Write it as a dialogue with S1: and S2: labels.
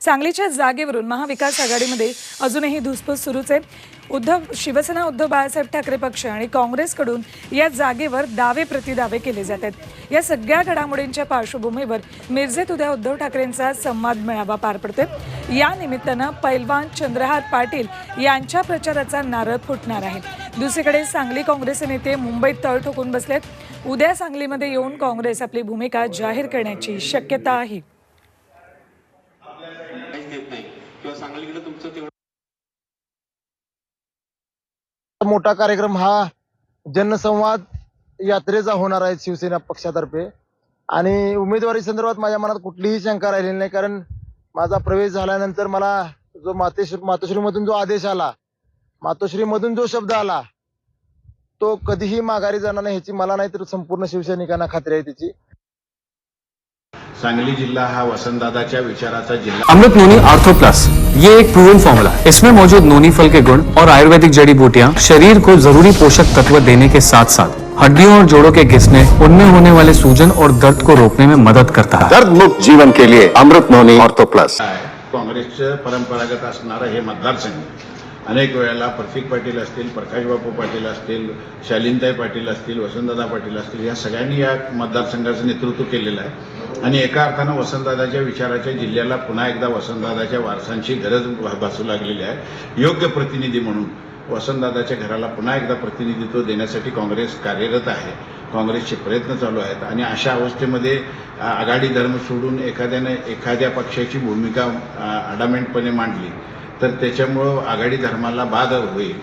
S1: सांगलीच्या जागेवरून महाविकास आघाडीमध्ये अजूनही धुसफूस सुरूच आहे. उद्धव शिवसेना उद्धव बाळासाहेब ठाकरे पक्ष आणि काँग्रेसकडून या जागेवर दावे प्रतिदावे केले जात आहेत. या सगळ्या घडामोडींच्या पार्श्वभूमीवर मिरजेत उद्या उद्धव ठाकरेंचा संवाद मेळावा पार पडतोय. या निमित्तानं पैलवान चंद्रहार पाटील यांच्या प्रचाराचा नारळ फुटणार आहे दुसरीकडे सांगली काँग्रेसचे नेते मुंबईत तळ ठोकून बसलेत. उद्या सांगलीमध्ये येऊन काँग्रेस आपली भूमिका जाहीर करण्याची शक्यता आहे
S2: सांगलीकडे तुमचं तेवढं.
S3: मोठा कार्यक्रम हा जनसंवाद यात्रेचा होणार आहे शिवसेना पक्षातर्फे. आणि उमेदवारी संदर्भात माझ्या मनात कुठलीही शंका राहिलेली नाही कारण माझा प्रवेश झाल्यानंतर मला जो मातेश्री मातोश्रीमधून जो आदेश आला मातोश्रीमधून जो शब्द आला तो कधीही माघारी जाणार नाही ह्याची मला नाही तर संपूर्ण शिवसैनिकांना खात्री आहे त्याची
S4: सांगली जिल्हा हा वसंतदादाच्या विचाराचा जिल्हा.
S5: अमृत नोनी आर्थो प्लस ये एक प्रूवन फॉर्मूला है। इसमें मौजूद नोनी फल के गुण और आयुर्वेदिक जड़ी बूटियाँ शरीर को जरूरी पोषक तत्व देने के साथ साथ हड्डियों और जोड़ों के घिसने उनमें होने वाले सूजन और दर्द को रोकने में मदद करता है।
S6: दर्द मुक्त जीवन के लिए अमृत नोनी ऑर्थो प्लस
S4: काँग्रेसचं परंपरागत असणारा हे मतदारसंघ अनेक वेळेला प्रतीक पाटील असतील प्रकाशबापू पाटील असतील शालिनताई पाटील असतील वसंतदादा पाटील असतील या सगळ्यांनी या मतदारसंघाचं नेतृत्व केलेलं आहे. आणि एका अर्थानं वसंतदादाच्या विचाराच्या जिल्ह्याला पुन्हा एकदा वसंतदादाच्या वारसांची गरज भासू लागलेली आहे. योग्य प्रतिनिधी म्हणून वसंतदादाच्या घराला पुन्हा एकदा प्रतिनिधित्व देण्यासाठी काँग्रेस कार्यरत आहे. काँग्रेसचे प्रयत्न चालू आहेत आणि अशा अवस्थेमध्ये आघाडी धर्म सोडून एखाद्याने एखाद्या पक्षाची भूमिका अडामेंटपणे मांडली तर त्याच्यामुळं आघाडी धर्माला बाधा होईल.